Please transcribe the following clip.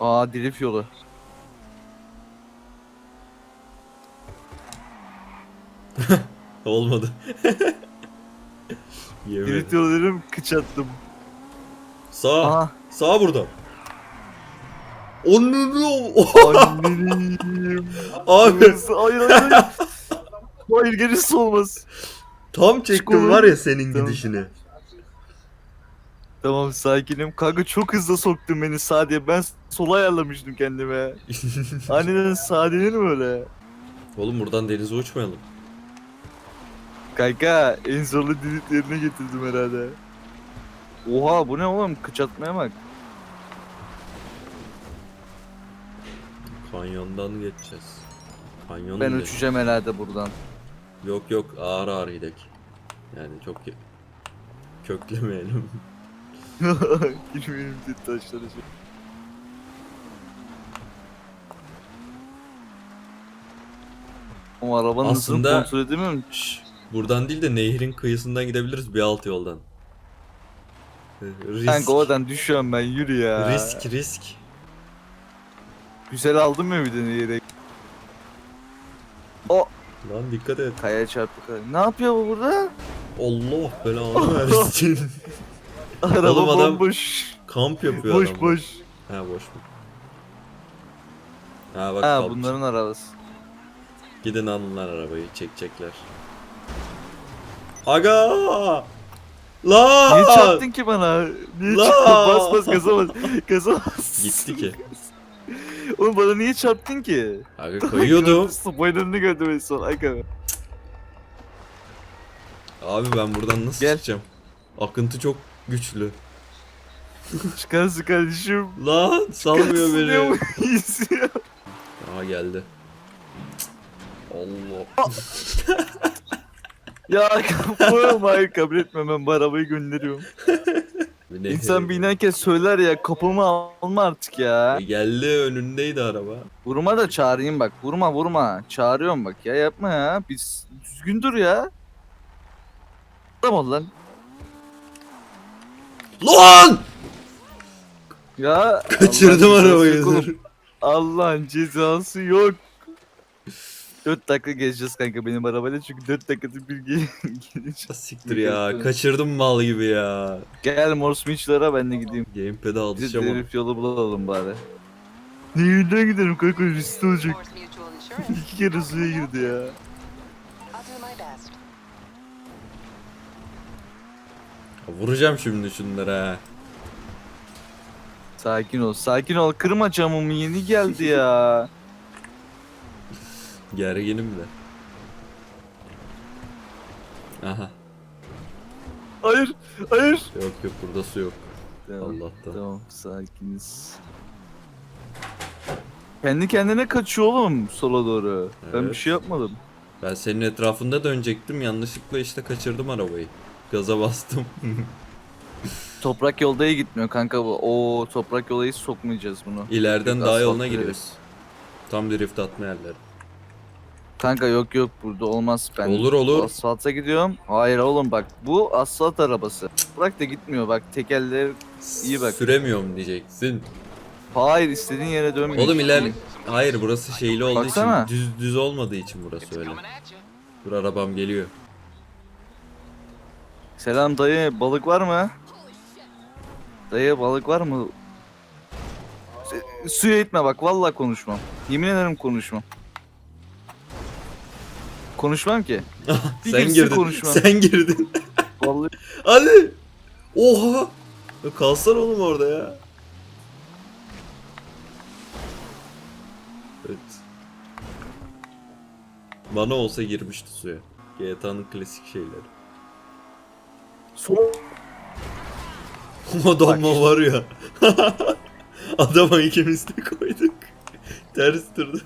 Aa drift yolu. Olmadı. Drift yolu dedim kıç attım. Sağ. Aha. Sağ burada. Onu Annem. Abi hayır hayır hayır. hayır gerisi olmaz. tam çektim oğlum. var ya senin Tamam. gidişini. Tamam sakinim. Kanka çok hızlı soktun beni sağa diye. Ben sola ayarlamıştım kendime. Aniden sağa denir mi öyle? Oğlum buradan denize uçmayalım. Kanka en zorlu drift yerine getirdim herhalde. Oha bu ne oğlum? Kıç atmaya bak. Kanyondan geçeceğiz. Kanyon Ben mu uçacağım herhalde buradan. Yok yok ağır ağır gidek. Yani çok ye- köklemeyelim. Girmeyelim dedi taşlara şey. O arabanın hızını Aslında- kontrol edemiyorum. Şş, buradan değil de nehrin kıyısından gidebiliriz bir alt yoldan. Risk. Kanka oradan düşüyorum ben yürü ya. Risk risk. Güzel aldım mı bir de yere? Lan dikkat et. Kaya çarptı kaya. Ne yapıyor bu burada? Allah belanı versin. Araba Oğlum adam bomboş. Kamp yapıyor Boş adam. boş. Ha boş mu? Ha bak Ha kalmış. bunların arabası. Gidin alınlar arabayı çekecekler. Aga! La! Niye çarptın ki bana? Niye La! çarptın? Bas bas gaza bas. Gaza bas. Gitti ki. Oğlum bana niye çarptın ki? Aga kayıyordum. Spoilerını gördüm en son. Aga. Abi ben buradan nasıl Gel. çıkacağım? Akıntı çok güçlü. Çıkarsın kardeşim. Lan salmıyor beni. ya? Aha geldi. Allah. Ya kapıyorum hayır kabul etmem ben bu arabayı gönderiyorum. Bir ne- İnsan binerken söyler ya kapımı alma artık ya. E, Geldi önündeydi araba. Vurma da çağırayım bak vurma vurma. Çağırıyorum bak ya yapma ya. Biz düzgün dur ya. Ol lan. Lan! Ya Kaçırdım Allah'ın arabayı. cezası oğlum. Allah'ın cezası yok. 4 dakika gezeceğiz kanka benim arabayla çünkü 4 dakikada bir ge- geleceğiz. Siktir ya. Kaçırdım mal gibi ya. Gel Morse Mitchell'lara ben de gideyim. Gamepad'e Biz de alışacağım. drift yolu bulalım bari. Nehirden gidelim kanka riskli olacak. İki kere suya girdi ya. I'll do my best. Vuracağım şimdi şunları ha. Sakin ol sakin ol kırma camımı yeni geldi ya. Gerginim de. Aha. Hayır hayır. Yok yok burada su yok. Tamam, Allah'tan. Tamam sakiniz. Kendi kendine kaçıyor oğlum sola doğru. Ben bir Evet. şey yapmadım. Ben senin etrafında dönecektim. Yanlışlıkla işte kaçırdım arabayı. Gaza bastım. Toprak yolda iyi gitmiyor kanka bu. Oo toprak yola hiç sokmayacağız bunu. İleriden daha asfalt yoluna direkt. gidiyoruz. Tam drift atma yerleri. Kanka yok yok burada olmaz ben. Olur olur. Asfalta gidiyorum. Hayır oğlum bak bu asfalt arabası. Bırak da gitmiyor bak tekerler. İyi bak. Süremiyorum diyeceksin. Hayır istediğin yere dönmüyor. Oğlum iler... Hayır burası şeyli olduğu Baksana. için düz düz olmadığı için burası öyle. Dur arabam geliyor. Selam dayı balık var mı? Dayı balık var mı? Se- Suya itme bak vallahi konuşmam. Yemin ederim konuşmam. Konuşmam ki. Bir Sen girdin. konuşmam. Sen girdin. Vallahi Hadi. Oha. Ya Kalsana oğlum orada ya. Evet. Bana olsa girmişti suya. GTA'nın klasik şeyleri. Son- Adamla var ya. Adama ikimiz de koyduk. Ters durdu.